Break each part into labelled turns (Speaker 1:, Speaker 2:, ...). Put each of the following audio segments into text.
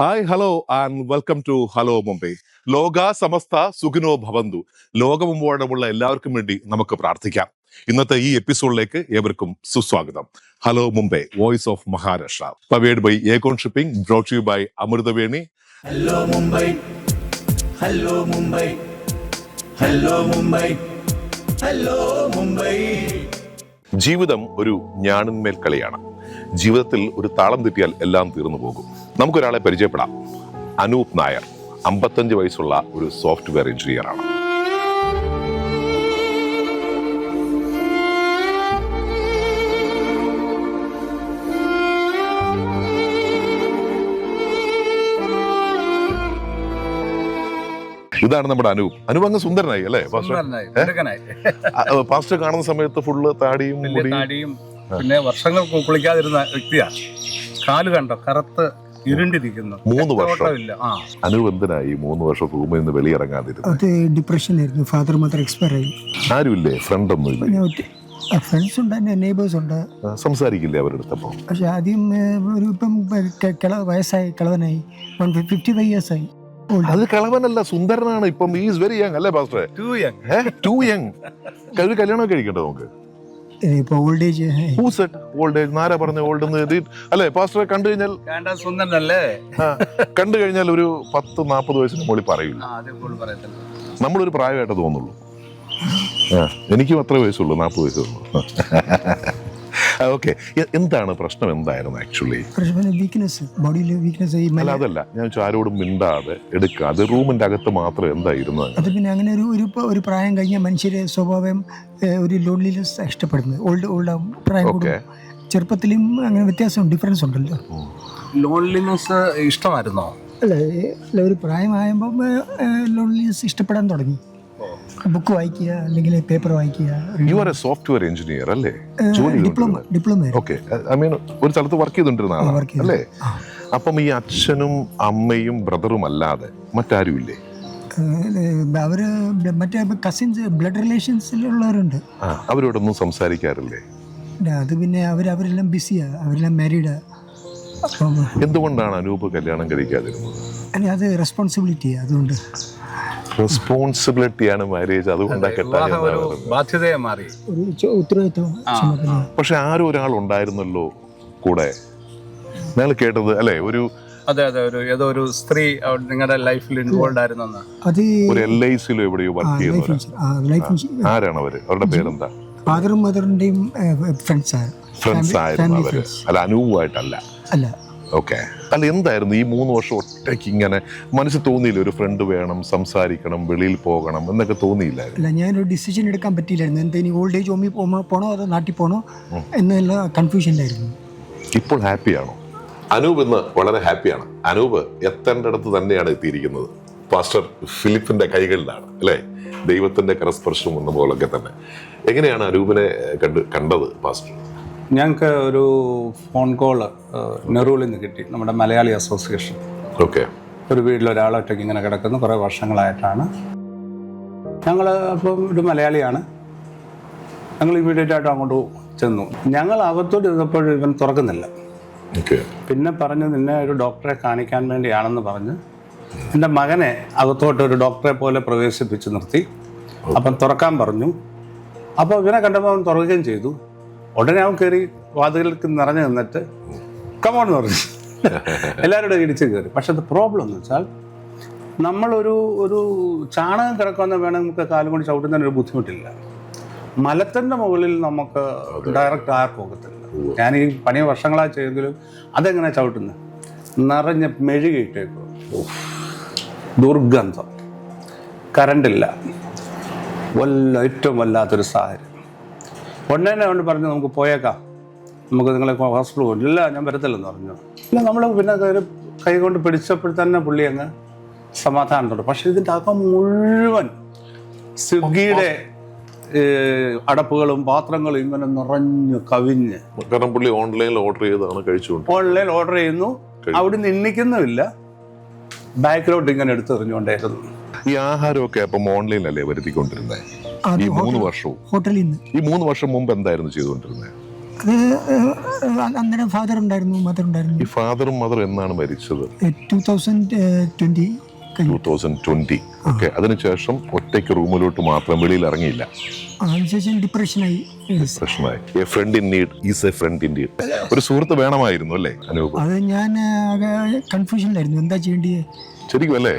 Speaker 1: Hi hello and welcome to hello Mumbai ലോക സമസ്ത സുഖിനോ ഭവന്തു. ലോകമുമ്പോടമുള്ള എല്ലാവർക്കും വേണ്ടി നമുക്ക് പ്രാർത്ഥിക്കാം. ഇന്നത്തെ ഈ എപ്പിസോഡിലേക്ക് ഏവർക്കും സുസ്വാഗതം. Hello Mumbai voice of Maharashtra powered by Ekon shipping brought you by Amruthaveni
Speaker 2: hello Mumbai hello Mumbai hello Mumbai hello Mumbai
Speaker 1: ജീവിതം ഒരു ഞാണിന്മേൽ കളിയാണ്. ജീവിതത്തിൽ ഒരു താളം തെറ്റിയാൽ എല്ലാം തീർന്നു പോകും. നമുക്കൊരാളെ പരിചയപ്പെടാം. അനൂപ് നായർ. അമ്പത്തഞ്ച് വയസ്സുള്ള ഒരു സോഫ്റ്റ്വെയർ എഞ്ചിനീയറാണ് ഇതാണ് നമ്മുടെ അനൂപ്. അനൂപ് അങ്ങ് സുന്ദരനായി അല്ലേ പാസ്റ്റർ? കാണുന്ന സമയത്ത് ഫുള്ള് താടിയും
Speaker 3: താടിയും പിന്നെ വർഷങ്ങൾ കുളിക്കാതിരുന്ന വ്യക്തിയാ. കാൽ കണ്ടോ കറുത്ത് ഇരുണ്ടിരിക്കുന്നു.
Speaker 1: മൂന്ന് വർഷം. അനുബന്ധനായി മൂന്ന് വർഷം റൂമിൽ നിന്ന് വെളിയിറങ്ങാതിരുന്നു
Speaker 4: അത് ഡിപ്രഷനായിരുന്നു. ഫാദർ മദർ എക്സ്പയർ ആയി.
Speaker 1: ആരുമില്ലേ? ഫ്രണ്ട് ഒന്നും ഇല്ല?
Speaker 4: ഫ്രണ്ട്സ് ഉണ്ട് എന്റെ നെയ്ബേഴ്സ് ഉണ്ട്.
Speaker 1: സംസാരിക്കില്ലേ അവരുടെ അടുത്തപ്പോ
Speaker 4: പക്ഷെ ആദ്യം ഒരു ഇപ്പം കിള വയസ്സായി കിളവനായി. വൺ ഫിഫ്റ്റി ഫൈവ് ഇയേഴ്സ് ആയി.
Speaker 1: അത് കളവനല്ല സുന്ദരനാണ്. ഇപ്പം ഈസ് വെരി യങ് അല്ലേ പാസ്റ്ററെ
Speaker 3: ടു young.
Speaker 1: ടു യങ് കല്യാണം കഴിക്കണ്ടോ നമുക്ക്?
Speaker 4: ഇപ്പൊ old age
Speaker 1: who set old age Nara പറഞ്ഞ ഓൾഡ് എന്ന് അല്ലേ പാസ്റ്ററെ കണ്ടു കഴിഞ്ഞാൽ
Speaker 3: കണ്ടാ
Speaker 1: കഴിഞ്ഞാൽ ഒരു പത്ത് നാൽപ്പത് വയസ്സിന് മുകളിൽ പറയില്ല നമ്മളൊരു പ്രായമായിട്ട് തോന്നുള്ളൂ. എനിക്കും അത്ര വയസ്സുള്ളൂ നാൽപ്പത് വയസ്സുള്ളൂ ഓക്കെ എന്താണ് പ്രശ്നം? എന്തായിരുന്നു ആക്ച്വലി
Speaker 4: വീക്ക്നെസ് ബോഡിയിലെ വീക്ക്നെസ്
Speaker 1: അല്ല അതല്ല. ഞാൻ ആരോടും മിണ്ടാതെ എടുക്കാതെ റൂമിന്റെ അകത്ത് മാത്രം എന്തായിരുന്നു
Speaker 4: അത് പിന്നെ അങ്ങനെ ഒരു ഒരു ഒരു പ്രായം കഴിഞ്ഞ മനുഷ്യരെ സ്വഭാവം ഒരു ലോൺലിനെസ് ഇഷ്ടപ്പെടുന്നത് ഓൾഡ് ഓൾഡ് പ്രായം ചെറുപ്പത്തിലും അങ്ങനെ വ്യത്യാസം ഡിഫറൻസ് ഉണ്ടല്ലോ.
Speaker 3: ലോൺലിനെസ് ഇഷ്ടമായിരുന്നോ?
Speaker 4: അല്ല ഒരു പ്രായമായപ്പോൾ ലോൺലിനെസ് ഇഷ്ടപ്പെടാൻ തുടങ്ങി. ബുക്ക് വായിക്കുക അല്ലെങ്കിൽ പേപ്പർ വായിക്കുക
Speaker 1: you are a software engineer അല്ലേ? ജോലി
Speaker 4: diploma diploma
Speaker 1: okay I mean ഒരു സ്ഥലത്ത് വർക്ക്
Speaker 4: ചെയ്തുകൊണ്ടിരുന്ന
Speaker 1: ആളാണ് അല്ലേ? അപ്പം ഈ അച്ഛനും അമ്മയും ബ്രദറും അല്ലാതെ മറ്റാരും ഇല്ലേ
Speaker 4: ഏഹ് അവർ മറ്റേ കസിൻസ് ബ്ലഡ് റിലേഷൻസിലുള്ളവരുണ്ട്
Speaker 1: അവരോടൊന്നും സംസാരിക്കാറില്ലേ?
Speaker 4: അത് പിന്നെ അവർ അവരെല്ലാം ബിസിയാ അവരെല്ലാം മാരീഡ്
Speaker 1: എന്തുകൊണ്ടാണ് അനൂപ് കല്യാണം കഴിക്കാതിരുന്നത്?
Speaker 4: അല്ല, അത് റെസ്പോൺസിബിലിറ്റി അതുകൊണ്ട്.
Speaker 1: റെസ്പോൺസിബിലിറ്റിയാണ് മാരേജ് അതുകൊണ്ടാണ്
Speaker 3: മാറി.
Speaker 1: പക്ഷെ ആരും ഒരാൾ ഉണ്ടായിരുന്നല്ലോ കൂടെ? നിങ്ങൾ കേട്ടത് അല്ലെ? ഒരു
Speaker 3: അതെ അതെ ഒരു ഏതോ ഒരു സ്ത്രീ നിങ്ങളുടെ ലൈഫിൽ ഇൻവോൾവ് ആയിരുന്നെന്ന്.
Speaker 4: അത്
Speaker 1: ഒരു എൽ ഐ സിയിലോ എവിടെയോ വർക്ക്
Speaker 4: ചെയ്യുന്ന
Speaker 1: ആരാണ് അവർ? അവരുടെ പേരെന്താ?
Speaker 4: ഫാദറും മദറിന്റെയും ഫ്രണ്ട്സാണ്
Speaker 1: ഫ്രണ്ട്സ് ആയിരുന്നു അവർ. അല്ല അനൂപമായിട്ടല്ല
Speaker 4: അല്ല.
Speaker 1: ഓക്കെ അല്ല എന്തായിരുന്നു ഈ മൂന്ന് വർഷം ഒറ്റയ്ക്ക് ഇങ്ങനെ മനസ്സിൽ തോന്നിയില്ല ഒരു ഫ്രണ്ട് വേണം സംസാരിക്കണം വെളിയിൽ പോകണം എന്നൊക്കെ തോന്നിയില്ലായിരുന്നു?
Speaker 4: അല്ല ഞാനൊരു ഡിസിഷൻ എടുക്കാൻ പറ്റിയില്ലായിരുന്നു. എന്താ ഇനി ഓൾഡ് ഏജ് ഹോമിൽ പോണോ അതോ നാട്ടിൽ പോണോ എന്നുള്ള കൺഫ്യൂഷനിലായിരുന്നു
Speaker 1: ഇപ്പോൾ ഹാപ്പിയാണോ അനൂപ് ഇന്ന് വളരെ ഹാപ്പിയാണ് അനൂപ് എത്തേണ്ട അടുത്ത് തന്നെയാണ് എത്തിയിരിക്കുന്നത്. പാസ്റ്റർ ഫിലിപ്പിന്റെ കൈകളിലാണ് അല്ലേ? ദൈവത്തിന്റെ കരസ്പർശം എന്ന പോലൊക്കെ തന്നെ. എങ്ങനെയാണ് അനൂപിനെ കണ്ട് കണ്ടത് പാസ്റ്റർ
Speaker 3: ഞങ്ങൾക്ക് ഒരു ഫോൺ കോൾ നെറൂളിൽ നിന്ന് കിട്ടി. നമ്മുടെ മലയാളി അസോസിയേഷൻ.
Speaker 1: ഓക്കെ.
Speaker 3: ഒരു വീട്ടിൽ ഒരാളൊറ്റയ്ക്ക് ഇങ്ങനെ കിടക്കുന്നു. കുറേ വർഷങ്ങളായിട്ടാണ്. ഞങ്ങൾ അപ്പം ഒരു മലയാളിയാണ്. ഞങ്ങൾ ഇമ്മീഡിയറ്റ് ആയിട്ട് അങ്ങോട്ട് ചെന്നു. ഞങ്ങൾ അകത്തോട്ട് ഇരുന്നപ്പോഴും ഇവൻ തുറക്കുന്നില്ല. പിന്നെ പറഞ്ഞു നിന്നെ ഒരു ഡോക്ടറെ കാണിക്കാൻ വേണ്ടിയാണെന്ന് പറഞ്ഞ് എന്റെ മകനെ അകത്തോട്ട് ഒരു ഡോക്ടറെ പോലെ പ്രവേശിപ്പിച്ച് നിർത്തി. അപ്പം തുറക്കാൻ പറഞ്ഞു. അപ്പോൾ ഇവനെ കണ്ടപ്പോൾ അവൻ തുറക്കുകയും ചെയ്തു. ഉടനെ അവൻ കയറി വാതിലേക്ക് നിറഞ്ഞു നിന്നിട്ട് കമോൺ എന്ന് പറഞ്ഞു. എല്ലാവരുടെ ഇടിച്ച് കയറി. പക്ഷെ അത് പ്രോബ്ലം എന്ന് വെച്ചാൽ നമ്മളൊരു ഒരു ചാണകം കിടക്കുന്ന വേണമെങ്കിൽ നമുക്ക് കാലും കൊണ്ട് ചവിട്ടുന്നതിന് ഒരു ബുദ്ധിമുട്ടില്ല. മലത്തിന്റെ മുകളിൽ നമുക്ക് ഡയറക്റ്റ് ആർ പോകത്തില്ല ഞാൻ ഈ പണി വർഷങ്ങളായി ചെയ്തെങ്കിലും അതെങ്ങനെ ചവിട്ടുന്നത് നിറഞ്ഞ മെഴുകിയിട്ടേക്കും ദുർഗന്ധം. കറണ്ടില്ല വല്ല ഏറ്റവും വല്ലാത്തൊരു സാഹചര്യം. ഉടനെ കൊണ്ട് പറഞ്ഞു നമുക്ക് പോയേക്കാം. നമുക്ക് നിങ്ങളെ ഹോസ്പിറ്റൽ പോകും ഇല്ല ഞാൻ വരത്തില്ലെന്ന് പറഞ്ഞു. ഇല്ല നമ്മൾ പിന്നെ കയറി കൈ കൊണ്ട് പിടിച്ചപ്പോൾ തന്നെ പുള്ളി അങ്ങ് സമാധാനം തുടങ്ങും പക്ഷെ ഇതിന്റെ അകം മുഴുവൻ സ്വിഗ്ഗിയുടെ അടപ്പുകളും പാത്രങ്ങളും ഇങ്ങനെ നിറഞ്ഞു കവിഞ്ഞ്.
Speaker 1: കാരണം പുള്ളി ഓൺലൈനിൽ ഓർഡർ ചെയ്താണ് കഴിച്ചുകൊണ്ട്.
Speaker 3: ഓൺലൈനിൽ ഓർഡർ ചെയ്യുന്നു. അവിടുന്ന് എണ്ണിക്കുന്നുമില്ല ബാക്കിലോട്ട് ഇങ്ങനെ എടുത്തെറിഞ്ഞുകൊണ്ടേയിരുന്നു.
Speaker 1: ഈ ആഹാരമൊക്കെ അപ്പം ഓൺലൈനിലല്ലേ വരുത്തിക്കൊണ്ടിരുന്നത് ഈ മൂന്ന് വർഷവും.
Speaker 4: ഹോട്ടലിൽ നിന്ന്.
Speaker 1: ഈ മൂന്ന് വർഷം മുമ്പ് എന്തായിരുന്നു ചെയ്തുകൊണ്ടിരുന്നത്
Speaker 4: അത് അന്നേരം ഫാദർ ഉണ്ടായിരുന്നു മദർ ഉണ്ടായിരുന്നു.
Speaker 1: ഈ ഫാദറും മദറും എന്നാണ് മരിച്ചത്?
Speaker 4: Two thousand
Speaker 1: twenty
Speaker 4: two
Speaker 1: thousand twenty okay അതിനുശേഷം ഒറ്റയ്ക്ക് റൂമിലോട്ട് മാത്രം വെളിയിൽ ഇറങ്ങിയില്ല.
Speaker 4: അതിനുശേഷം ഡിപ്രഷനായി.
Speaker 1: പ്രശ്നമായി a friend in need is a friend in need ഒരു സുഹൃത്ത് വേണമായിരുന്നു അല്ലേ അനൂപ്
Speaker 4: അത് ഞാൻ കൺഫ്യൂഷനിലായിരുന്നു എന്താ ചെയ്യേണ്ടത്
Speaker 1: ശരിക്കും അല്ലേ?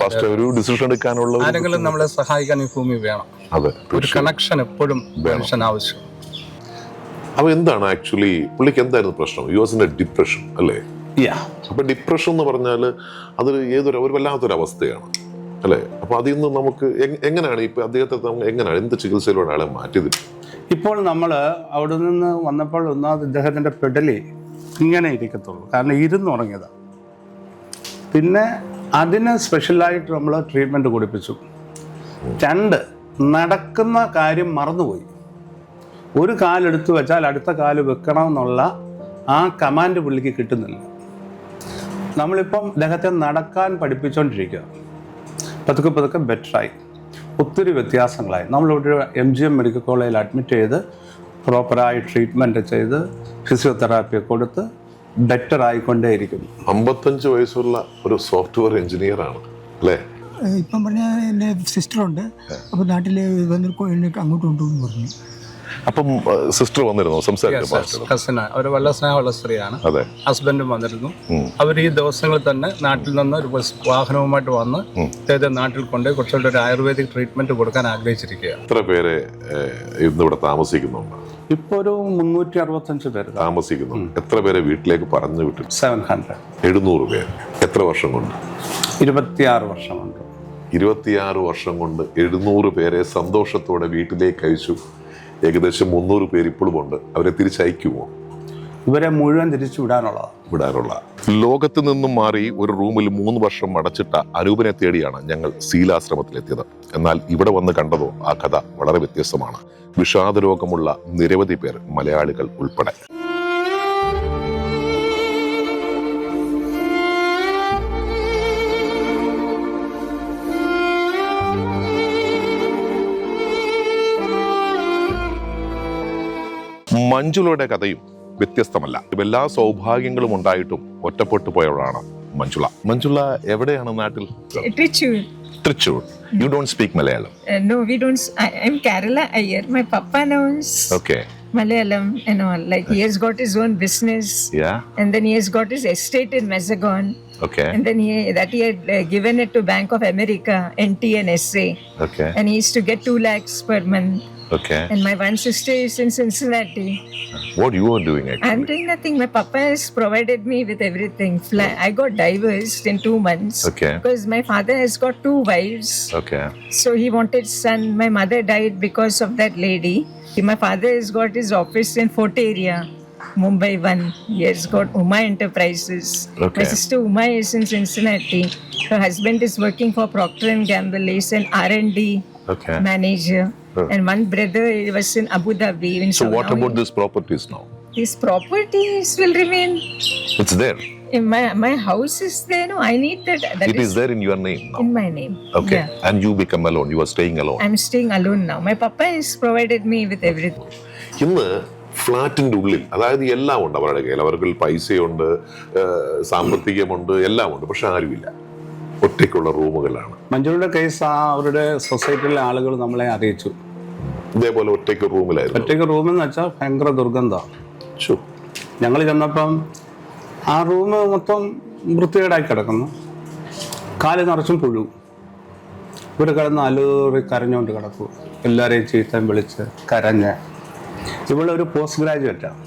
Speaker 1: ഫസ്റ്റ് ഒരു ഡിസിഷൻ എടുക്കാനുള്ള
Speaker 3: ആരെങ്കിലും നമ്മളെ സഹായിക്കാൻ ഈ ഭൂമി വേണം.
Speaker 1: അതെ
Speaker 3: ഒരു കണക്ഷൻ എപ്പോഴും മനുഷ്യൻ ആവശ്യം.
Speaker 1: അപ്പൊ എന്താണ് ആക്ച്വലി പുള്ളിക്ക് എന്തായിരുന്നു പ്രശ്നം? You was in a depression അല്ലേ?
Speaker 3: യാ
Speaker 1: അപ്പൊ ഡിപ്രഷൻ എന്ന് പറഞ്ഞാൽ അത് ഏതൊരു ഒരു വല്ലാത്തൊരു അവസ്ഥയാണ് അല്ലേ? അപ്പൊ അതിൽ നിന്ന് നമുക്ക് എങ്ങനെയാണ് ഇപ്പൊ അദ്ദേഹത്തെ എങ്ങനെയാണ് എന്ത് ചികിത്സയിലൂടെ ആളെ മാറ്റിയത്?
Speaker 3: ഇപ്പോൾ നമ്മൾ അവിടെ നിന്ന് വന്നപ്പോൾ ഒന്നാമത് ഇദ്ദേഹത്തിന്റെ പെടലി ഇങ്ങനെ ഇരിക്കത്തുള്ളൂ. കാരണം ഇരുന്നുറങ്ങിയതാണ് പിന്നെ അതിന് സ്പെഷ്യലായിട്ട് നമ്മൾ ട്രീറ്റ്മെന്റ് കൊടുപ്പിച്ചു. രണ്ട് നടക്കുന്ന കാര്യം മറന്നുപോയി. ഒരു കാലെടുത്ത് വെച്ചാൽ അടുത്ത കാൽ വെക്കണം എന്നുള്ള ആ കമാൻഡ് പുള്ളിക്ക് കിട്ടുന്നില്ല. നമ്മളിപ്പം അദ്ദേഹത്തെ നടക്കാൻ പഠിപ്പിച്ചുകൊണ്ടിരിക്കുക പതുക്കെ പതുക്കെ ബെറ്ററായി ഒത്തിരി വ്യത്യാസങ്ങളായി. നമ്മളിവിടെ എം ജി എം മെഡിക്കൽ കോളേജിൽ അഡ്മിറ്റ് ചെയ്ത് പ്രോപ്പറായി ട്രീറ്റ്മെന്റ് ചെയ്ത് ഫിസിയോതെറാപ്പി കൊടുത്ത് ബെറ്റർ ആയിക്കൊണ്ടേയിരിക്കും
Speaker 1: അമ്പത്തഞ്ച് വയസ്സുള്ള ഒരു സോഫ്റ്റ്വെയർ എഞ്ചിനീയർ ആണ് അല്ലേ?
Speaker 4: ഇപ്പം പറഞ്ഞ എന്റെ സിസ്റ്ററുണ്ട് അപ്പോൾ നാട്ടിൽ വന്ന് അങ്ങോട്ട് കൊണ്ടുപോകുന്നു പറഞ്ഞു.
Speaker 1: അപ്പം സിസ്റ്റർ വന്നിരുന്നു? സംസാരിച്ചു
Speaker 3: കസിന് അവർ വളരെ സ്നേഹമുള്ള സ്ത്രീയാണ്.
Speaker 1: അതെ.
Speaker 3: ഹസ്ബൻഡും വന്നിരുന്നു. അവർ ഈ ദിവസങ്ങളിൽ തന്നെ നാട്ടിൽ നിന്ന് ഒരു ബസ് വാഹനവുമായിട്ട് വന്ന് അദ്ദേഹത്തെ നാട്ടിൽ കൊണ്ട് കുറച്ചുകൂടി ഒരു ആയുർവേദിക് ട്രീറ്റ്മെന്റ് കൊടുക്കാൻ ആഗ്രഹിച്ചിരിക്കുകയാണ്.
Speaker 1: എത്ര പേര് ഇന്ന് ഇവിടെ താമസിക്കുന്നുണ്ട്?
Speaker 3: ഇപ്പൊ ഒരു മുന്നൂറ്റി അറുപത്തഞ്ച് പേര്.
Speaker 1: താമസിക്കുന്നു. എത്ര പേരെ വീട്ടിലേക്ക് പറഞ്ഞു വിട്ടു?
Speaker 3: സെവൻ ഹൺഡ്രഡ്
Speaker 1: എഴുന്നൂറ് പേര്. എത്ര വർഷം കൊണ്ട്?
Speaker 3: ഇരുപത്തിയാറ് വർഷം കൊണ്ട്.
Speaker 1: ഇരുപത്തിയാറ് വർഷം കൊണ്ട് എഴുന്നൂറ് പേരെ സന്തോഷത്തോടെ വീട്ടിലേക്ക് അയച്ചു. ഏകദേശം മുന്നൂറ് പേര് ഇപ്പോഴും ഉണ്ട്. അവരെ തിരിച്ചയക്കുമോ?
Speaker 3: ഇവരെ മുഴുവൻ തിരിച്ചു വിടാനുള്ളതാണ്
Speaker 1: വിടാനുള്ള. ലോകത്ത് നിന്നും മാറി ഒരു റൂമിൽ മൂന്ന് വർഷം അടച്ചിട്ട അരൂപനെ തേടിയാണ് ഞങ്ങൾ ശീലാശ്രമത്തിലെത്തിയത്. എന്നാൽ ഇവിടെ വന്ന് കണ്ടതോ ആ കഥ വളരെ വ്യത്യസ്തമാണ്. വിഷാദരോഗമുള്ള നിരവധി പേർ മലയാളികൾ ഉൾപ്പെടെ. മഞ്ജുളയുടെ കഥയും വ്യത്യസ്തമല്ല. എല്ലാ സൗഭാഗ്യങ്ങളും ഉണ്ടായിട്ടും ഒറ്റപ്പെട്ടു പോയവളാണ് മഞ്ജുള. മഞ്ജുള എവിടെയാണ് നാട്ടിൽ? Thrissur. You don't speak
Speaker 5: Malayalam no we don't I am Kerala Iyer my papa knows
Speaker 1: okay
Speaker 5: Malayalam and like he has got his own
Speaker 1: yeah
Speaker 5: and then he has got his estate in Mazagaon
Speaker 1: okay
Speaker 5: and then he that he had given it to Bank of America and
Speaker 1: okay
Speaker 5: and he is to get 2 lakhs per month
Speaker 1: Okay.
Speaker 5: And my one sister is in Cincinnati.
Speaker 1: What you are doing
Speaker 5: actually?
Speaker 1: I'm
Speaker 5: doing nothing. My papa has provided me with everything. Fly- oh. I got divorced in two months.
Speaker 1: Okay.
Speaker 5: Because my father has got two wives.
Speaker 1: Okay.
Speaker 5: So he wanted son. My mother died because of that lady. My father has got his office in Fort Area. Mumbai one. He has got Uma Enterprises.
Speaker 1: Okay.
Speaker 5: My sister Uma is in Cincinnati. Her husband is working for Procter and Gamble. He's an R and D
Speaker 1: okay.
Speaker 5: manager. And one brother was in Abu Dhabi. In
Speaker 1: so,
Speaker 5: Saudi.
Speaker 1: what about these properties now?
Speaker 5: These properties will remain.
Speaker 1: It's there.
Speaker 5: In my my house is there. No, I need that. That
Speaker 1: it
Speaker 5: is
Speaker 1: is there in your name now.
Speaker 5: in my name.
Speaker 1: Okay.
Speaker 5: Yeah.
Speaker 1: And you become alone. You are staying alone.
Speaker 5: I'm staying alone now. My papa has provided me with everything.
Speaker 1: In ഇന്ന് ഫ്ലാറ്റിന്റെ ഉള്ളിൽ അതായത് എല്ലാം ഉണ്ട് അവരുടെ കയ്യിൽ അവർക്ക് പൈസയുണ്ട് സാമ്പത്തികമുണ്ട് എല്ലാം ഉണ്ട് പക്ഷെ ആരുമില്ല ഒറ്റയ്ക്കുള്ള റൂമുകളാണ്.
Speaker 3: മഞ്ജുരുടെ കേസ് ആ അവരുടെ സൊസൈറ്റിയിലെ ആളുകൾ നമ്മളെ അറിയിച്ചു.
Speaker 1: ഇതേപോലെ ഒറ്റയ്ക്ക് റൂമിലായിരുന്നു.
Speaker 3: ഒറ്റയ്ക്ക് റൂമെന്ന് വെച്ചാൽ ഭയങ്കര ദുർഗന്ധമാണ്. ഞങ്ങൾ ചെന്നപ്പം ആ റൂം മൊത്തം വൃത്തികേടായി കിടക്കുന്നു. കാൽ നിറച്ചും പുഴു. ഇവിടെ കിടന്ന് അലൂറി കരഞ്ഞുകൊണ്ട് കിടക്കും. എല്ലാവരെയും ചീത്തം വിളിച്ച് കരഞ്ഞ്. ഒരു പോസ്റ്റ് ഗ്രാജുവേറ്റാണ്.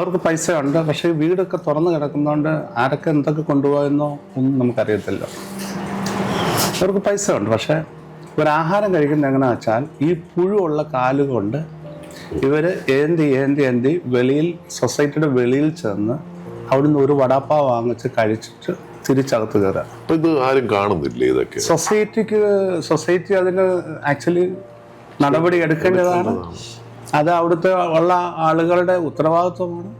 Speaker 3: അവർക്ക് പൈസ ഉണ്ട് പക്ഷേ വീടൊക്കെ തുറന്ന് കിടക്കുന്നതുകൊണ്ട് ആരൊക്കെ എന്തൊക്കെ കൊണ്ടുപോയെന്നോ ഒന്നും നമുക്കറിയത്തില്ല. അവർക്ക് പൈസ ഉണ്ട് പക്ഷേ ഒരാഹാരം കഴിക്കുന്നത് എങ്ങനെയാ വെച്ചാൽ ഈ പുഴുവുള്ള കാലുകൊണ്ട് ഇവർ ഏന്തി ഏന്തി ഏന്തി വെളിയിൽ സൊസൈറ്റിയുടെ വെളിയിൽ ചെന്ന് അവിടുന്ന് ഒരു വടാപ്പ വാങ്ങിച്ച് കഴിച്ചിട്ട് തിരിച്ചകത്ത് കയറുക.
Speaker 1: അപ്പൊ ഇത് ആരും കാണുന്നില്ല ഇതൊക്കെ?
Speaker 3: സൊസൈറ്റിക്ക് സൊസൈറ്റി അതിന് ആക്ച്വലി നടപടി എടുക്കേണ്ടതാണ്. അത് അവിടുത്തെ ഉള്ള ആളുകളുടെ ഉത്തരവാദിത്വമാണ്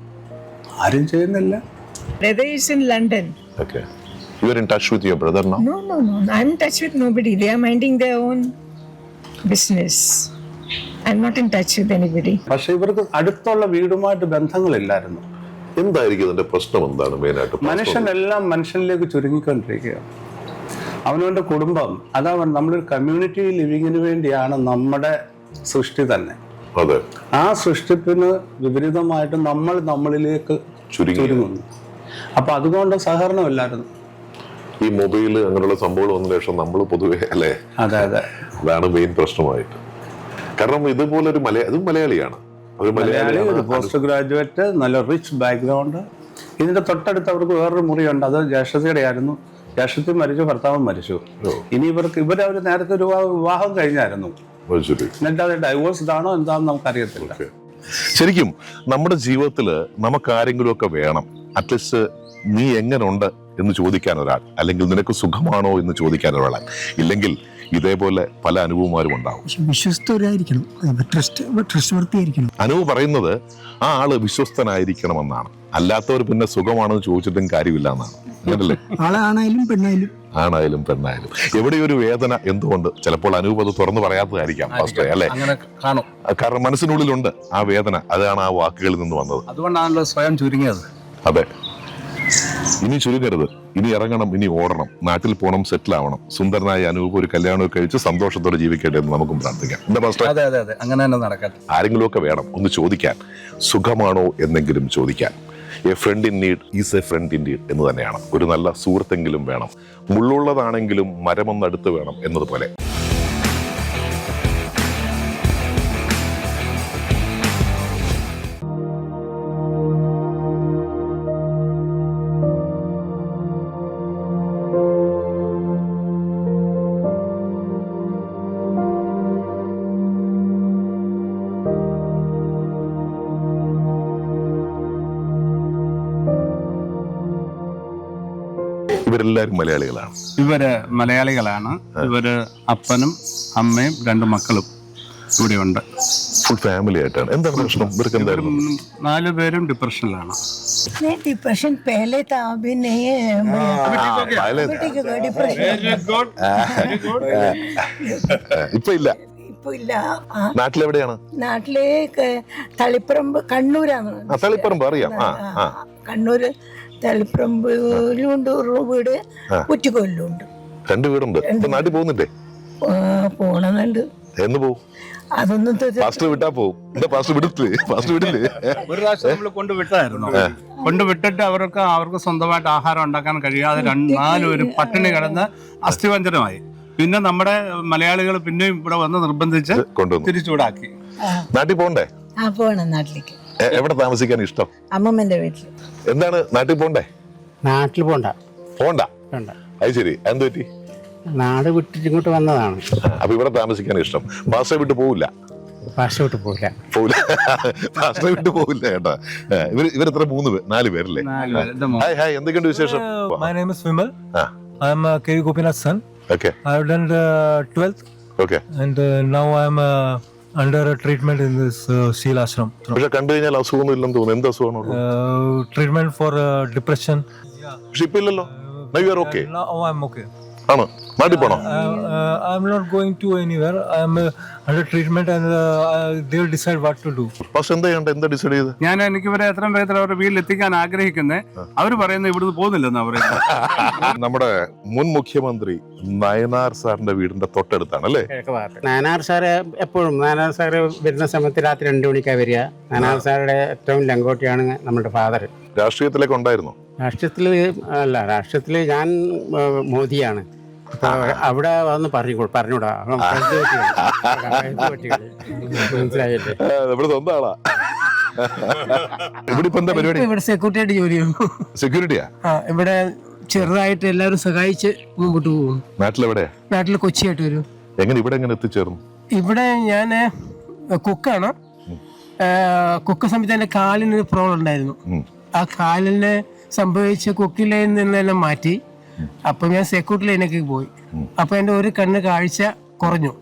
Speaker 3: ആരും ചെയ്യുന്നില്ല
Speaker 5: Brother is in London.
Speaker 1: Okay you are in touch with your brother now
Speaker 5: No, no, no. I'm in touch with nobody. They are minding their own business. I'm not in touch with anybody.
Speaker 3: പക്ഷേ ഇവർക്ക് അടുത്തുള്ള വീടുമായിട്ട് ബന്ധങ്ങളില്ലായിരുന്നു
Speaker 1: എന്തായിരിക്കും ഇതിന്റെ പ്രശ്നം എന്താണ് മെയിനായിട്ട്
Speaker 3: മനുഷ്യനെല്ലാം മനുഷ്യനിലേക്ക് ചുരുങ്ങിക്കൊണ്ടിരിക്കുകയാണ് അവനവന്റെ കുടുംബം അതാ പറഞ്ഞത്, നമ്മളൊരു കമ്മ്യൂണിറ്റി ലിവിങ്ങിന് വേണ്ടിയാണ് നമ്മുടെ സൃഷ്ടി തന്നെ
Speaker 1: അതെ.
Speaker 3: ആ സൃഷ്ടിപ്പിന് വിപരീതമായിട്ട് നമ്മൾ നമ്മളിലേക്ക്
Speaker 1: ചുരുങ്ങി.
Speaker 3: ചുരുങ്ങുന്നു. അപ്പൊ അതുകൊണ്ട് സഹകരണമില്ലായിരുന്നു
Speaker 1: ഈ മൊബൈൽ അങ്ങനെയുള്ള സംഭവങ്ങൾ വന്ന ശേഷം നമ്മൾ പൊതുവെ അല്ലേ?
Speaker 3: അതെ അതെ.
Speaker 1: അതാണ് മെയിൻ പ്രശ്നമായിട്ട്. കാരണം ഇതുപോലെ ഒരു മലയാളി അതും മലയാളിയാണ്. ഒരു
Speaker 3: മലയാളി ഒരു പോസ്റ്റ് ഗ്രാജുവേറ്റ് നല്ല റിച്ച് ബാക്ക്ഗ്രൗണ്ട് ഇതിന്റെ തൊട്ടടുത്ത് അവർക്ക് വേറൊരു മുറിയുണ്ട്. അത് ജ്യേഷ്ഠത്തിയുടെ ആയിരുന്നു ജേഷ്ഠത്തി മരിച്ചു ഭർത്താവും മരിച്ചു. ഇനി ഇവർക്ക് ഇവരവർ നേരത്തെ ഒരു വിവാഹം കഴിഞ്ഞായിരുന്നു. എന്നിട്ട് അത് ഡൈവോഴ്സ്ഡ് ആണോ എന്താണെന്ന് നമുക്കറിയത്തില്ല.
Speaker 1: ശരിക്കും നമ്മുടെ ജീവിതത്തിൽ നമുക്ക് ആരെങ്കിലും ഒക്കെ വേണം അറ്റ്ലീസ്റ്റ് നീ എങ്ങനുണ്ട് എന്ന് ചോദിക്കാൻ ഒരാൾ. അല്ലെങ്കിൽ നിനക്ക് സുഖമാണോ എന്ന് ചോദിക്കാൻ ഒരാൾ. ഇല്ലെങ്കിൽ ഇതേപോലെ പല അനുഭവമാരും ഉണ്ടാവും.
Speaker 4: വിശ്വസ്തരായിരിക്കണം. ട്രസ്റ്റ് ട്രസ്റ്റ് വർത്തിയായിരിക്കണം
Speaker 1: അനുവ് പറയുന്നത് ആ ആൾ വിശ്വസ്തനായിരിക്കണമെന്നാണ്. അല്ലാത്തവർ പിന്നെ സുഖമാണെന്ന് ചോദിച്ചിട്ടും കാര്യമില്ല എന്നാണ്. അങ്ങനല്ലേ
Speaker 4: ആളാണായാലും പെണ്ണായാലും.
Speaker 1: ആണായാലും പെണ്ണായാലും. എവിടെ ഒരു വേദന എന്തുകൊണ്ട്? ചിലപ്പോൾ അനൂപ് അത് തുറന്നു പറയാത്തതായിരിക്കാം ഫസ്റ്റ് അല്ലെ?
Speaker 3: അങ്ങനെ കാണും.
Speaker 1: കാരണം മനസ്സിനുള്ളിലുണ്ട് ആ വേദന. അതാണ് ആ വാക്കുകളിൽ നിന്ന് വന്നത്.
Speaker 3: അതുകൊണ്ടാണല്ലോ സ്വയം ചുരുങ്ങിയത്.
Speaker 1: അതെ. ഇനി ചുരുങ്ങരുത്. ഇനി ഇറങ്ങണം ഇനി ഓടണം. നാട്ടിൽ പോകണം സെറ്റിൽ ആവണം. സുന്ദരനായ അനൂപ് ഒരു കല്യാണമൊക്കെ കഴിച്ച് സന്തോഷത്തോടെ ജീവിക്കട്ടെ എന്ന് നമുക്കും പ്രാർത്ഥിക്കാം. എന്താ പാസ്റ്റർ
Speaker 3: അതെ അതെ അതെ. അങ്ങനെ തന്നെ നടക്കട്ടെ.
Speaker 1: ആരെങ്കിലും ഒക്കെ വേണം. ഒന്ന് ചോദിക്കാൻ. സുഖമാണോ എന്നെങ്കിലും ചോദിക്കാൻ. A friend in need is a friend in need എന്ന് തന്നെയാണ്. ഒരു നല്ല സുഹൃത്തെങ്കിലും വേണം. മുള്ളുള്ളതാണെങ്കിലും മരമൊന്നടുത്ത് വേണം എന്നതുപോലെ. ഇവരെല്ലാവരും മലയാളികളാണ്
Speaker 3: ഇവര് മലയാളികളാണ് ഇവര് അപ്പനും അമ്മയും രണ്ട് മക്കളും ഇവിടെയുണ്ട്
Speaker 1: ഫുൾ ഫാമിലി ആയിട്ടാണ് എന്താണ് പ്രശ്നം ഇവർക്ക് എന്തായിരുന്നു
Speaker 3: ഉം, നാല് പേരും ഡിപ്രഷനിലാണ്
Speaker 6: नहीं डिप्रेशन पहले था अभी नहीं है
Speaker 1: പല-
Speaker 6: बेटी को डिप्रेशन
Speaker 1: ഇപ്പൊ ഇല്ല
Speaker 6: ഇപ്പൊ ഇല്ല ആ,
Speaker 1: നാട്ടിലെവിടെയാണ്
Speaker 6: നാട്ടിലെ ക- തളിപ്പറമ്പ് കണ്ണൂരാണ്
Speaker 1: ആ തളിപ്പറമ്പ് അറിയാം ആ ആ
Speaker 6: കണ്ണൂര് തളിപ്പറമ്പിലും ഉണ്ട് ഒരു വീട് കുറ്റിക്കൊല്ലുണ്ട്.
Speaker 1: രണ്ട് വീടുണ്ട്. നാട്ടിൽ പോകുന്നില്ലേ?
Speaker 6: പോണമെന്നുണ്ട്
Speaker 1: എന്ന് പോവും.
Speaker 6: അതൊന്നും
Speaker 1: ഫാസ്റ്റ് വിട്ടാ പോവും. ഫാസ്റ്റ് വിടത്തില്ലേ? ഫാസ്റ്റ് വിടില്ലേ?
Speaker 3: ഒരു പ്രാവശ്യം നമ്മൾ കൊണ്ട് വിട്ടായിരുന്നു കൊണ്ട് കൊണ്ടുവിട്ടിട്ട് അവർക്ക് അവർക്ക് സ്വന്തമായിട്ട് ആഹാരം ഉണ്ടാക്കാൻ കഴിയാതെ രണ്ട് നാലൊരു പട്ടിണി കിടന്ന് അസ്ഥിവഞ്ചനമായി. പിന്നെ നമ്മുടെ മലയാളികൾ പിന്നെയും ഇവിടെ വന്ന് നിർബന്ധിച്ച്
Speaker 1: കൊണ്ടുവന്നു.
Speaker 3: തിരിച്ചുവിടാക്കി.
Speaker 1: നാട്ടിൽ പോകണ്ടേ?
Speaker 6: ആ പോണം നാട്ടിലേക്ക്.
Speaker 1: എവിടെ താമസിക്കാൻ ഇഷ്ടം?
Speaker 6: അമ്മമ്മന്റെ വീട്ടിൽ
Speaker 1: എന്താണ്? നാട്ടിൽ പോണ്ടേ?
Speaker 7: നാട്ടിൽ പോണ്ട.
Speaker 1: പോണ്ട?
Speaker 7: പോണ്ട.
Speaker 1: അത് ശരി. എന്ത് പറ്റി?
Speaker 7: നാട് വിട്ടിട്ട് ഇങ്ങോട്ട് വന്നതാണ്.
Speaker 1: അപ്പൊ ഇവിടെ താമസിക്കാൻ ഇഷ്ടം. പാസ്റ്റർ വിട്ട് പോവില്ല?
Speaker 7: ഭാഷ വിട്ട്
Speaker 1: പോവില്ല. പാസ്റ്റർ വിട്ട് പോവില്ല കേട്ടോ. ഇവർ ഇവർ എത്ര മൂന്ന് പേര് നാല് പേരല്ലേ?
Speaker 3: മോ-
Speaker 1: ഹായ് ഹായ്. എന്തൊക്കെയുണ്ട് വിശേഷം?
Speaker 8: My name is Vimal.
Speaker 1: Ah.
Speaker 8: I K uh, K. Gopinath's son.
Speaker 1: Okay
Speaker 8: I have done the 12th
Speaker 1: okay
Speaker 8: and uh, now I uh, in this uh, Seal Ashram.
Speaker 1: പക്ഷെ കണ്ടു കഴിഞ്ഞാൽ അസുഖമൊന്നും ഇല്ലെന്ന് തോന്നുന്നു എന്ത്
Speaker 8: Uh, treatment for uh, depression.
Speaker 1: പക്ഷെ ഇപ്പൊ ഇല്ലല്ലോ okay. ആണ് നാട്ടിൽ പോണോ?
Speaker 8: I, not going to going I anywhere. I'm treatment and treatment and I- they'll decide what to
Speaker 1: പക്ഷെ എന്താ ചെയ്യണ്ട എന്താ ഡിസൈഡ് ചെയ്ത്
Speaker 3: ഞാൻ എനിക്ക് ഇവരെ എത്രയും വേഗത്തിൽ അവരുടെ വീട്ടിൽ എത്തിക്കാൻ ആഗ്രഹിക്കുന്നത് അവർ പറയുന്നത് ഇവിടുന്ന് പോകുന്നില്ലെന്ന് പറയുന്നത്
Speaker 1: നമ്മുടെ മുൻ മുഖ്യമന്ത്രി നയനാർ സാറിന്റെ വീടിന്റെ തൊട്ടടുത്താണ് അല്ലേ?
Speaker 7: നയനാർ സാറ് എപ്പോഴും നയനാർ സാറ് വരുന്ന സമയത്ത് രാത്രി രണ്ടു മണിക്കാണ് വരിക. നയനാർ സാറുടെ ഏറ്റവും ലങ്കോട്ടിയാണ് നമ്മുടെ ഫാദർ
Speaker 1: രാഷ്ട്രീയത്തിലേക്ക് ഉണ്ടായിരുന്നു?
Speaker 7: രാഷ്ട്രീയത്തിൽ അല്ല രാഷ്ട്രീയത്തിൽ ഞാൻ മോദിയാണ്. അവിടെ വന്ന് പറഞ്ഞു പറഞ്ഞൂടാ. മനസ്സിലായില്ലേ?
Speaker 1: നമ്മുടെ സ്വന്തം ആളാ. ഇവിടെ ഇപ്പൊ എന്താ പരിപാടി?
Speaker 9: ഇവിടെ സെക്യൂരിറ്റി ആയിട്ട് ജോലി
Speaker 1: സെക്യൂരിറ്റിയാ
Speaker 9: ആ ഇവിടെ ചെറുതായിട്ട് എല്ലാവരും സഹായിച്ച് മുമ്പോട്ട് പോകും.
Speaker 1: നാട്ടിലെവിടെയാ
Speaker 9: നാട്ടിൽ കൊച്ചിയായിട്ട് വരും.
Speaker 1: എങ്ങനെ ഇവിടെ എങ്ങനെ എത്തിച്ചേർന്നു?
Speaker 9: ഇവിടെ ഞാൻ കുക്കാണ്. കുക്ക് സമയത്ത് എന്റെ കാലിനൊരു പ്രോബ്ലം ഉണ്ടായിരുന്നു. ആ കാലിന് സംഭവിച്ച കുക്കിലെ നിന്നെല്ലാം മാറ്റി. അപ്പൊ ഞാൻ സെക്യൂരിറ്റി ലൈനൊക്കെ പോയി. അപ്പൊ എന്റെ ഒരു കണ്ണ് കാഴ്ച കുറഞ്ഞു.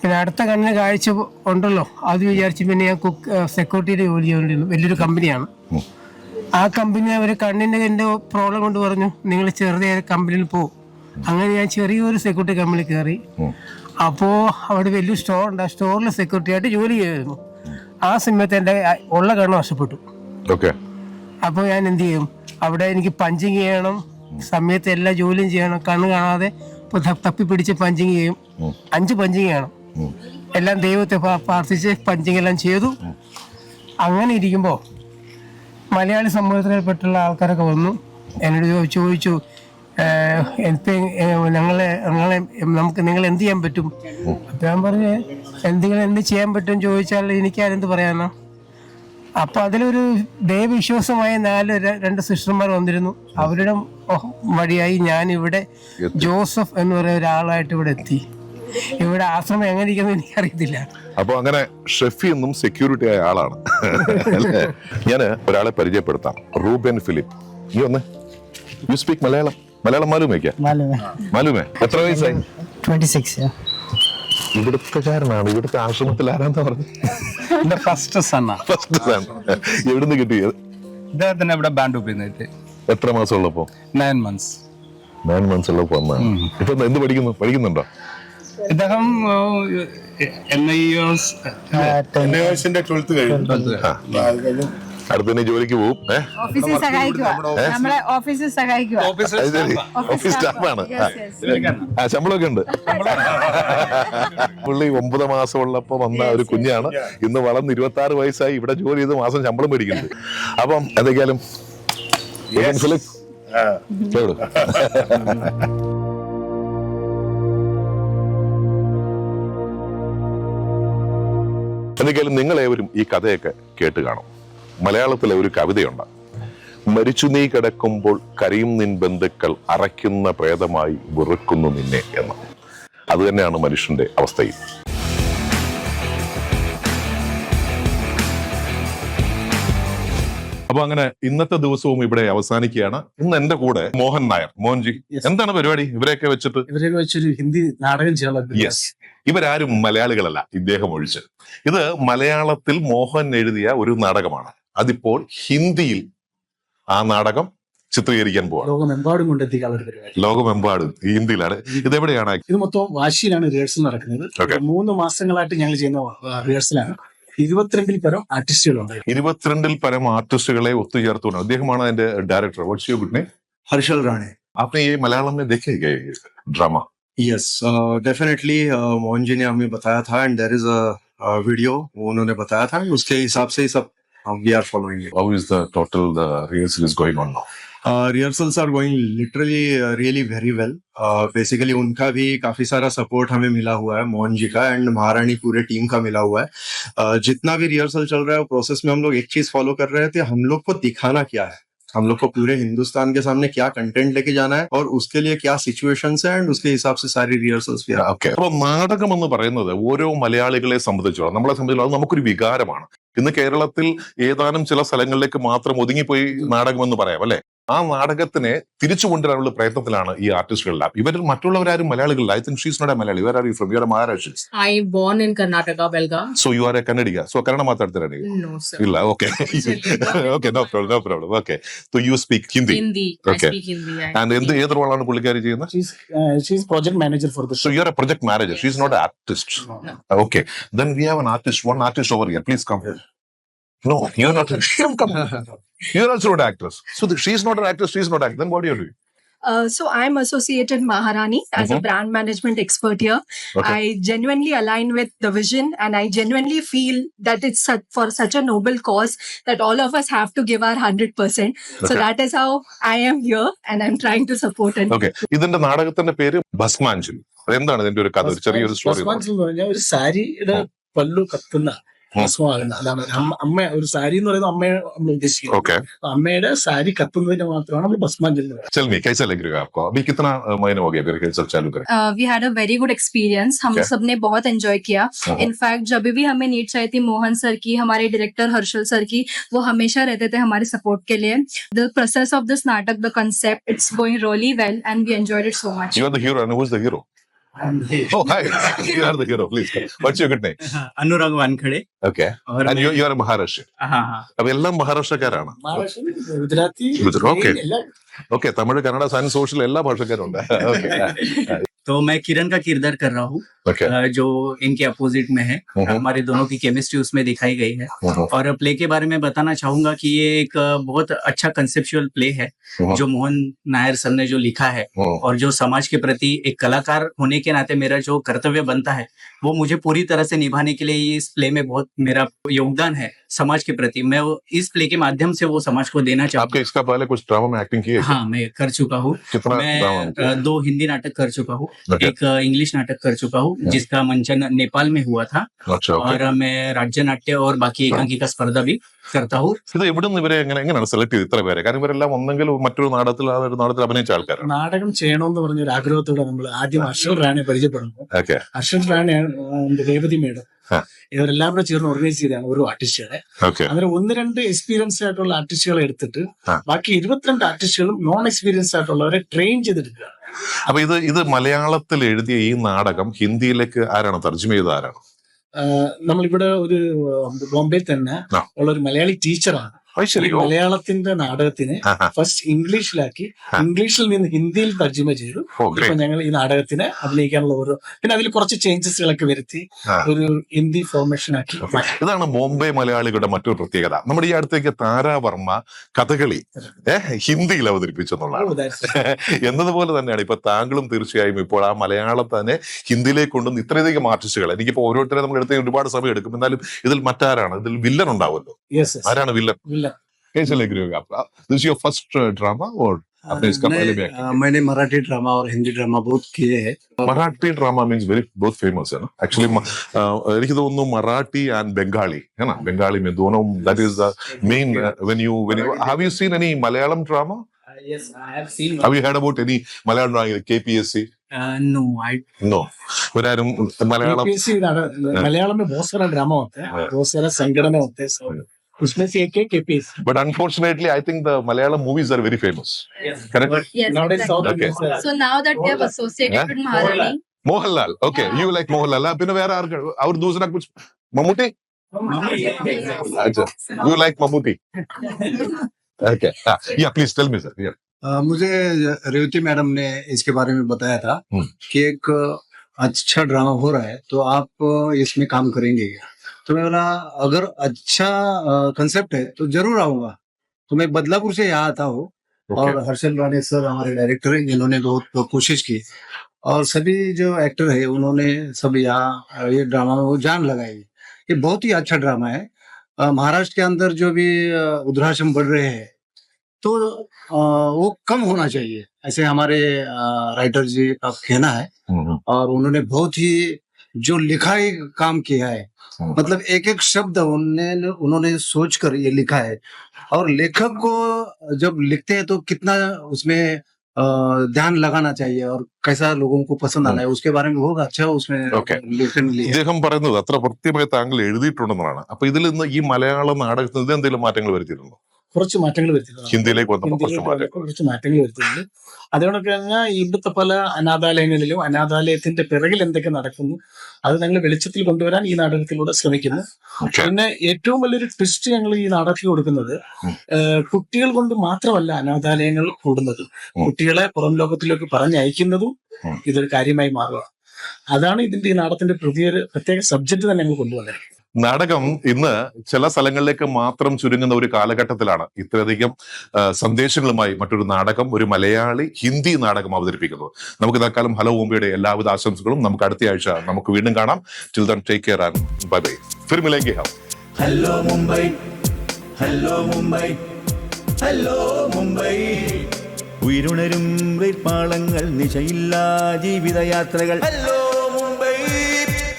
Speaker 9: പിന്നെ അടുത്ത കണ്ണിന് കാഴ്ച ഉണ്ടല്ലോ. അത് വിചാരിച്ച് പിന്നെ ഞാൻ കുക്ക് സെക്യൂരിറ്റിയുടെ ജോലി ചെയ്തുകൊണ്ടിരുന്നു വലിയൊരു കമ്പനിയാണ് ആ കമ്പനി അവർ കണ്ണിന്റെ എന്റെ പ്രോബ്ലം കൊണ്ട് പറഞ്ഞു നിങ്ങൾ ചെറുതായ കമ്പനിയിൽ പോകും അങ്ങനെ ഞാൻ ചെറിയൊരു സെക്യൂരിറ്റി കമ്പനി കയറി. അപ്പോൾ അവിടെ വലിയ സ്റ്റോർ ഉണ്ട്. ആ സ്റ്റോറിൽ സെക്യൂരിറ്റി ആയിട്ട് ജോലി ചെയ്തിരുന്നു ആ സമയത്ത് എന്റെ ഉള്ള കണ്ണ് നഷ്ടപ്പെട്ടു.
Speaker 1: ഓക്കെ
Speaker 9: അപ്പോൾ ഞാൻ എന്ത് ചെയ്യും? അവിടെ എനിക്ക് പഞ്ചിങ് ചെയ്യണം. സമയത്ത് എല്ലാ ജോലിയും ചെയ്യണം. കണ്ണ് കാണാതെ ഇപ്പൊ തപ്പി പിടിച്ച് പഞ്ചിങ് ചെയ്യും. അഞ്ച് പഞ്ചിങ് ചെയ്യണം എല്ലാം ദൈവത്തെ പ്രാ- പ്രാർത്ഥിച്ച് പഞ്ചിങ് എല്ലാം ചെയ്തു. അങ്ങനെ ഇരിക്കുമ്പോൾ മലയാളി സമൂഹത്തിൽപ്പെട്ടുള്ള ആൾക്കാരൊക്കെ വന്നു. എന്നോട് ചോദിച്ചു "ഏഹ്, ഇപ്പം ഏഹ്, ഞങ്ങളെ ഞങ്ങളെ നമുക്ക് നിങ്ങൾ എന്ത് ചെയ്യാൻ പറ്റും? അപ്പം ഞാൻ പറഞ്ഞു എന്തെങ്കിലും എന്ത് ചെയ്യാൻ പറ്റും? ചോദിച്ചാൽ എനിക്ക് ആരെന്ത് പറയാനാ? അപ്പൊ അതിലൊരു ദൈവവിശ്വാസമായ നാല് രണ്ട് സിസ്റ്റർമാർ വന്നിരുന്നു. അവരുടെ വഴിയായി ഞാൻ ഇവിടെ ജോസഫ് എന്ന് പറയുന്ന ഒരാളായിട്ട് ഇവിടെ എത്തി. ഇവിടെ ആശ്രമം എങ്ങനെ ഇരിക്കുന്നു എനിക്കറിയത്തില്ല.
Speaker 1: അപ്പൊ അങ്ങനെ ഷെഫി എന്നും സെക്യൂരിറ്റി ആയ ആളാണ്. അല്ലേ? ഞാൻ ഒരാളെ പരിചയപ്പെടുത്താം. റൂബൻ ഫിലിപ്പ്. നീ ഒന്ന്. You speak Malayalam. മലയാളം മാലൂമേക്കാ മാലൂമേ. എത്ര വയസ്സായി?
Speaker 4: ട്വന്റി സിക്സ്
Speaker 1: ഇവിടുത്തെക്കാരനാണ് ഇവിടുത്തെ ആശ്രമത്തിൽ ആരാന്ന് പറഞ്ഞു
Speaker 3: എന്റെ ഫസ്റ്റ് സണ്ണാ
Speaker 1: ഫസ്റ്റ് എവിടുന്ന് കിട്ടിയത്?
Speaker 3: ഇദ്ദേഹത്തിന് ഇവിടെ ബാൻഡ് ഒപ്പിന്നിട്ട്
Speaker 1: എത്ര മാസം ഉള്ളപ്പോ?
Speaker 3: നയൻ മന്ത്സ്
Speaker 1: നയൻ മന്ത്സ് ഉള്ളപ്പോ ഇപ്പൊ എന്ത് പഠിക്കുന്നു? പഠിക്കുന്നുണ്ടോ?
Speaker 3: ഇദ്ദേഹം എൻ ഐ എസ്
Speaker 1: അടുത്തന്നെ ജോലിക്ക് പോകും ഏഹ്
Speaker 5: ഓഫീസിൽ സഹായിക്കുക ഓഫീസിൽ സഹായിക്കുക
Speaker 1: ഓഫീസ് സ്റ്റാഫാണ്. ആ. ശമ്പളമൊക്കെ ഉണ്ട്. പുള്ളി ഒമ്പത് മാസം ഉള്ളപ്പോ വന്ന ഒരു കുഞ്ഞാണ്. ഇന്ന് വളർന്ന് ഇരുപത്തി ആറ് വയസ്സായി. ഇവിടെ ജോലി ചെയ്ത് മാസം ശമ്പളം മേടിക്കുന്നത് അപ്പം എന്തൊക്കെയാലും ഫിലിപ്പ് കേടു എന്തൊക്കെയാലും നിങ്ങളേവരും ഈ കഥയൊക്കെ കേട്ട് കാണും. മലയാളത്തിലെ ഒരു കവിതയുണ്ട്. മരിച്ചു നീ കിടക്കുമ്പോൾ കരയും നിൻ ബന്ധുക്കൾ അറയ്ക്കുന്ന പ്രേതമായി വെറുക്കുന്നു നിന്നെ എന്ന്. അത് തന്നെയാണ് മനുഷ്യന്റെ അവസ്ഥയും അപ്പൊ അങ്ങനെ ഇന്നത്തെ ദിവസവും ഇവിടെ അവസാനിക്കുകയാണ്. ഇന്ന് എന്റെ കൂടെ മോഹൻ നായർ. മോഹൻജി എന്താണ് പരിപാടി? ഇവരെയൊക്കെ വെച്ചിട്ട്?
Speaker 3: ഇവരെയൊക്കെ വെച്ചൊരു ഹിന്ദി നാടകം
Speaker 1: യെസ് ഇവരാരും മലയാളികളല്ല ഇദ്ദേഹം ഒഴിച്ച്. ഇത് മലയാളത്തിൽ മോഹൻ എഴുതിയ ഒരു നാടകമാണ്. അതിപ്പോൾ ഹിന്ദിയിൽ ആ നാടകം ചിത്രീകരിക്കാൻ പോവാണ്
Speaker 3: ലോകമെമ്പാടും കൊണ്ടെത്തിക്കാനുള്ള ഒരു പരിപാടി
Speaker 1: ലോകമെമ്പാടും ഈ ഹിന്ദിയിലാണ് ഇതെവിടെയാണ്
Speaker 3: ഇത് മൊത്തം വാശിയിലാണ് റിഹേഴ്സൽ നടക്കുന്നത്
Speaker 1: Okay.
Speaker 3: മൂന്ന് മാസങ്ങളായിട്ട് ഞങ്ങൾ ചെയ്യുന്ന റിഹേഴ്സലാണ് ഇരുപത്തിരണ്ടിൽ പരം ആർട്ടിസ്റ്റുകളുണ്ട്
Speaker 1: ഇരുപത്തിരണ്ടിൽ പരം ആർട്ടിസ്റ്റുകളെ ഒത്തുചേർത്തുകൊണ്ട് അദ്ദേഹമാണ് അതിന്റെ director what's you good
Speaker 2: Harshal Rane
Speaker 1: आपने ये मलयालम में देखे गए drama
Speaker 2: yes definitely Mohan ji ने हमें बताया था and there is a video वो उन्होंने बताया था उसके हिसाब से ही सब we is the
Speaker 1: total the rehearsal is going on now? Uh, rehearsals are
Speaker 2: going literally uh, really very well. Well basically उनका भी काफ़ी सारा सपोर्ट हमें मिला हुआ है मोहन जी का एंड महारानी पूरे टीम का मिला हुआ है Uh, जितना भी रिहर्सल चल रहा है प्रोसेस में हम लोग एक चीज़ फॉलो कर रहे थे हम लोग को दिखाना क्या है हम लोग को पूरे हिंदुस्तान के सामने क्या कंटेंट लेके जाना है और उसके लिए क्या सिचुएशंस है एंड उसके हिसाब से सारी रिहर्सल्स भी
Speaker 1: ഓക്കെ അപ്പൊ നാടകം എന്ന് പറയുന്നത് ഓരോ മലയാളികളെ സംബന്ധിച്ചോളം നമ്മളെ സംബന്ധിച്ചോളം അത് നമുക്കൊരു വികാരമാണ് ഇന്ന് കേരളത്തിൽ ഏതാനും ചില സ്ഥലങ്ങളിലേക്ക് മാത്രം ഒതുങ്ങിപ്പോയി നാടകം എന്ന് പറയാം അല്ലെ ആ നാടകത്തിനെ തിരിച്ചു കൊണ്ടുവരാനുള്ള പ്രയത്നത്തിലാണ് ഈ ആർട്ടിസ്റ്റുകളെല്ലാം ഇവർ മറ്റുള്ളവരാരും മലയാളികളല്ല I think she's not a Malayali where are you from you are Maharashtra
Speaker 10: I born in Karnataka, Belgaum.
Speaker 1: So you are a Kannadiga so Kannada ಮಾತಾಡ್ತೀರಾ ನೀವು
Speaker 10: No, sir.
Speaker 1: ಇಲ್ಲ okay okay no problem no problem okay so you speak Hindi
Speaker 10: Hindi.
Speaker 1: Okay.
Speaker 10: I speak Hindi. I
Speaker 1: and എന്ത് ഏത് റോളാണ് പുള്ളിക്കാരി ചെയ്യുന്നത്
Speaker 3: she's project manager for the
Speaker 1: So you're a project manager. She's not an artist. Okay. Then we have an artist, one artist over here. Please come. No, you're not. Come, come. You're also not an actress. So the, she's not an actress, she's not actress. Then what are you doing?
Speaker 11: Uh, so I'm associated Maharani as a
Speaker 1: Mhm.
Speaker 11: brand management expert here.
Speaker 1: Okay.
Speaker 11: I genuinely align with the vision and I genuinely feel that it's such, for such a noble cause that all of us have to give our 100%. So that is how I am here and I'm trying to support it.
Speaker 1: Okay. ഇതിന്റെ നാടകത്തിന്റെ പേര് ഭസ്മാഞ്ജലി എന്താണ് ഇതിന്റെ ഒരു കഥ ഒരു ചെറിയൊരു story
Speaker 3: എന്ന് പറഞ്ഞാൽ ഒരു സാരിയുടെ പല്ലു കത്തുന്ന ഭസ്മമാകുന്ന അതാണ് ഒരു അമ്മ അമ്മ ഒരു സാരി എന്ന് പറയുന്നത് അമ്മയെ നമ്മൾ ഉദ്ദേശിക്കുന്നത്
Speaker 1: ओके
Speaker 3: അമ്മയുടെ സാരി കത്തുന്നതിന് മാത്രമാണ് നമ്മൾ ഭസ്മാഞ്ജലി എന്ന് പറയുന്നത്
Speaker 1: चल मी कैसा लग रहा है आपको अभी कितना अ, महीने हो गया रिहर्सल चालू करें
Speaker 11: Uh, we had a very good experience. हम
Speaker 1: Okay.
Speaker 11: सबने बहुत एंजॉय किया
Speaker 1: Mhm.
Speaker 11: इनफैक्ट जब भी हमें नीड चाहिए थी मोहन सर की हमारे डायरेक्टर हर्षल सर की वो हमेशा रहते थे हमारे सपोर्ट के लिए द प्रोसेस ऑफ दिस नाटक the concept it's going really well and we enjoyed it so much
Speaker 1: You are the hero and who is the hero? Oh, hi. you are the hero. Please. What's your good name?
Speaker 3: Anurag Wankhede
Speaker 1: Okay. And you, you are a Maharashtra. അപ്പൊ എല്ലാം മഹാരാഷ്ട്രക്കാരാണ്
Speaker 3: Maharashtra Gujarati
Speaker 1: okay.
Speaker 3: എല്ലാം
Speaker 1: okay Tamil Kannada science social എല്ലാ ഭാഷക്കാരും ഉണ്ട് okay
Speaker 12: तो मैं किरण का किरदार कर रहा हूँ okay. जो इनके अपोजिट में है।
Speaker 1: हम्म हम्म।
Speaker 12: हमारे दोनों की केमिस्ट्री उसमें दिखाई गई है।
Speaker 1: हम्म
Speaker 12: और प्ले के बारे में बताना चाहूँगा कि ये एक बहुत अच्छा कंसेप्चुअल प्ले है जो मोहन नायर सर ने जो लिखा है। और जो समाज के प्रति एक कलाकार होने के नाते मेरा जो कर्तव्य बनता है वो मुझे पूरी तरह से निभाने के लिए इस प्ले में बहुत मेरा योगदान है। समाज के प्रति मैं वो इस प्ले के माध्यम से वो समाज को देना
Speaker 1: आपके
Speaker 12: चाहूंगा
Speaker 1: इसका पहले कुछ ड्रामा में एक्टिंग की है क्या?
Speaker 12: हाँ मैं कर चुका हूँ
Speaker 1: कितना
Speaker 12: मैं
Speaker 1: ड्रामा
Speaker 12: अ, दो हिंदी नाटक कर चुका हूँ
Speaker 1: Okay.
Speaker 12: एक अ, इंग्लिश नाटक कर चुका हूँ जिसका मंचन नेपाल में हुआ था
Speaker 1: अच्छा ഓക്കെ
Speaker 12: और मैं राज्य नाट्य और बाकी एकांकी का स्पर्धा भी करता हूँ
Speaker 1: ഇത് എവിടെ നിന്ന് ഇവരെ എങ്ങനെ എങ്ങനെയാണ് സെലക്ട് ചെയ്ത് ഇത്ര പേരെ കാരണം ഇവരെല്ലാം ഒന്നെങ്കിൽ മറ്റൊരു നാടകത്തിൽ ആ ഒരു നാടകത്തിൽ അഭിനയിച്ച ആൾക്കാരാണ്
Speaker 8: നാടകം ചെയ്യണമെന്ന് പറഞ്ഞ ഒരു ആഗ്രഹത്തോടെ നമ്മൾ ആദ്യം അർഷൽ റാണെ പരിചയപ്പെടുന്നു
Speaker 1: ഓക്കെ
Speaker 8: അർഷൽ റാണയാണ് എന്റെ രേവതി മേഡം
Speaker 1: ആ.
Speaker 8: ഇവരെല്ലാം കൂടെ ചേർന്ന് ഓർഗനൈസ് ചെയ്താണ് ഓരോ ആർട്ടിസ്റ്റുകളെ അങ്ങനെ ഒന്ന് രണ്ട് എക്സ്പീരിയൻസ് ആയിട്ടുള്ള ആർട്ടിസ്റ്റുകളെ എടുത്തിട്ട് ബാക്കി ഇരുപത്തിരണ്ട് ആർട്ടിസ്റ്റുകളും നോൺ എക്സ്പീരിയൻസ് ആയിട്ടുള്ളവരെ ട്രെയിൻ ചെയ്തെടുക്കുക
Speaker 1: അപ്പൊ ഇത് ഇത് മലയാളത്തിൽ എഴുതിയ ഈ നാടകം ഹിന്ദിയിലേക്ക് ആരാണ് തർജമ ചെയ്ത ആരാണ്?
Speaker 8: നമ്മളിവിടെ ഒരു ബോംബെ തന്നെ ഉള്ള ഒരു മലയാളി ടീച്ചറാണ്. മലയാളത്തിന്റെ നാടകത്തിനെ ഫസ്റ്റ് ഇംഗ്ലീഷിലാക്കി. ഇംഗ്ലീഷിൽ നിന്ന് ഹിന്ദിയിൽ തർജമ ചെയ്തു. ഇപ്പൊ ഞങ്ങൾ ഈ നാടകത്തിന് അഭിനയിക്കാനുള്ള ഓരോ പിന്നെ അതിൽ കുറച്ച് ചേഞ്ചസുകളൊക്കെ വരുത്തി ഒരു ഹിന്ദി ഫോർമേഷൻ ആക്കി.
Speaker 1: ഇതാണ് ബോംബെ മലയാളികളുടെ മറ്റൊരു പ്രത്യേകത. നമ്മുടെ ഈ അടുത്തേക്ക് താരാവർമ്മ കഥകളി ഹിന്ദിയിൽ അവതരിപ്പിച്ചു എന്നുള്ളതാണ്. എന്നതുപോലെ തന്നെയാണ്. ഇപ്പൊ താങ്കളും തീർച്ചയായും ഇപ്പോൾ ആ മലയാളം തന്നെ ഹിന്ദിയിലേക്ക് കൊണ്ടുവന്ന് ഇത്രയധികം ആർട്ടിസ്റ്റുകൾ എനിക്കിപ്പോ ഓരോരുത്തരെ നമ്മൾ എടുത്ത് ഒരുപാട് സമയം എടുക്കും. എന്നാലും ഇതിൽ മറ്റാരാണ്? ഇതിൽ വില്ലൻ ഉണ്ടാവുമല്ലോ. ആരാണ് വില്ലൻ. कैसे लग रही होगी आपको दिस योर फर्स्ट ड्रामा और आपने इसका पहले भी
Speaker 12: नहीं, अ, मैंने मराठी ड्रामा और हिंदी ड्रामा बहुत किए हैं
Speaker 1: Marathi drama means very both famous ആണ് ആക്ച്വലി എനിക്ക് തോന്നുന്നു മറാഠി ആൻഡ് ബംഗാളി ആണ് ബംഗാളി में दोनों that is the main uh, when you when you have you seen any malayalam drama
Speaker 12: Uh, yes, I have seen.
Speaker 1: have you heard about any malayalam drama kpsc
Speaker 12: Uh, no, I
Speaker 1: no ഒരാരും Malayalam
Speaker 8: UPSC नाटक मलयालम में बहुत सारा drama होता है
Speaker 1: हाँ।
Speaker 8: बहुत सारा संगठन होते हैं सब उसमें से एक है KPS
Speaker 1: but unfortunately I think the Malayalam movies are very famous correct
Speaker 8: not
Speaker 11: in
Speaker 8: south
Speaker 1: okay
Speaker 11: so now that they have associated with Maharani
Speaker 1: Mohanlal okay you like Mohanlal अब बिना वेरा आर और दूसरा कुछ ममूटी अच्छा यू लाइक ममूटी ओके या please tell me sir
Speaker 12: या मुझे रेवती मैडम ने इसके बारे में बताया था कि एक अच्छा ड्रामा हो रहा है तो आप इसमें काम करेंगे क्या? तो मैं बोला अगर अच्छा कंसेप्ट है तो ज़रूर आऊँगा। तो मैं बदलापुर से यहाँ आता हूँ। okay. और हर्षल राणे सर हमारे डायरेक्टर हैं जिन्होंने बहुत कोशिश की। और सभी जो एक्टर है उन्होंने सब यहाँ ये ड्रामा में वो जान लगाई। ये बहुत ही अच्छा ड्रामा है। महाराष्ट्र के अंदर जो भी वृद्धाश्रम बढ़ रहे हैं तो वो कम होना चाहिए। ऐसे हमारे राइटर जी का कहना है। और उन्होंने बहुत ही जो लिखाई काम किया है
Speaker 1: हम्म।
Speaker 12: मतलब एक एक शब्द उन्होंने उन्होंने सोच कर ये लिखा है और लेखक को जब लिखते हैं तो कितना उसमें अ, ध्यान लगाना चाहिए और कैसा लोगों को पसंद आना है उसके बारे में बहुत अच्छा उसमें
Speaker 1: Okay.
Speaker 12: लेखन लिया है।
Speaker 1: ഇദ്ദേഹം പറയുന്നത് അത്ര കൃത്യമായി താങ്കൾ എഴുതിയിട്ടുണ്ടെന്നാണ് അപ്പൊ ഇതിൽ നിന്ന് ഈ മലയാള നാടകത്തിൽ ഇത് എന്തെങ്കിലും മാറ്റങ്ങൾ വരുത്തിയിട്ടുണ്ടോ
Speaker 8: കുറച്ച് മാറ്റങ്ങൾ വരുത്തിയിട്ടുണ്ട്
Speaker 1: ഹിന്ദിയിലേക്ക് കുറച്ച്
Speaker 8: മാറ്റങ്ങൾ വരുത്തിയിട്ടുണ്ട്. അതുകൊണ്ടൊക്കെ കഴിഞ്ഞാൽ ഇവിടുത്തെ പല അനാഥാലയങ്ങളിലും അനാഥാലയത്തിന്റെ പിറകിൽ എന്തൊക്കെ നടക്കുന്നു അത് ഞങ്ങൾ വെളിച്ചത്തിൽ കൊണ്ടുവരാൻ ഈ നാടകത്തിലൂടെ ശ്രമിക്കുന്നു. പിന്നെ ഏറ്റവും വലിയൊരു ട്വിസ്റ്റ് ഞങ്ങൾ ഈ നാടകത്തിൽ കൊടുക്കുന്നത് കുട്ടികൾ കൊണ്ട് മാത്രമല്ല അനാഥാലയങ്ങൾ കൂടുന്നത് കുട്ടികളെ പുറം ലോകത്തിലേക്ക് പറഞ്ഞയക്കുന്നതും ഇതൊരു കാര്യമായി മാറുക അതാണ് ഇതിന്റെ ഈ നാടകത്തിന്റെ പുതിയൊരു പ്രത്യേക സബ്ജക്ട് തന്നെ ഞങ്ങൾ കൊണ്ടുവന്നത്
Speaker 1: നാടകം ഇന്ന് ചില സ്ഥലങ്ങളിലേക്ക് മാത്രം ചുരുങ്ങുന്ന ഒരു കാലഘട്ടത്തിലാണ്. ഇത്രയധികം സന്ദേശങ്ങളുമായി മറ്റൊരു നാടകം ഒരു മലയാളി ഹിന്ദി നാടകം അവതരിപ്പിക്കുന്നത്. നമുക്ക് തൽക്കാലം ഹലോ മുംബൈയുടെ എല്ലാവിധ ആശംസകളും നമുക്ക് അടുത്ത ആഴ്ച നമുക്ക് വീണ്ടും കാണാം. Children take care and bye bye ഫിർമി മിലേംഗെ ഹം
Speaker 13: hello Mumbai hello Mumbai hello Mumbai. ഉയരുണരും വെപ്പാളങ്ങൾ നിശയില്ലാ ജീവിതയാത്രകൾ. ഹലോ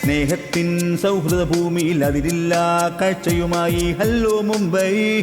Speaker 13: സ്നേഹത്തിൻ സൗഹൃദ ഭൂമിയിൽ അതിരില്ലാ കാഴ്ചയുമായി. ഹലോ മുംബൈ.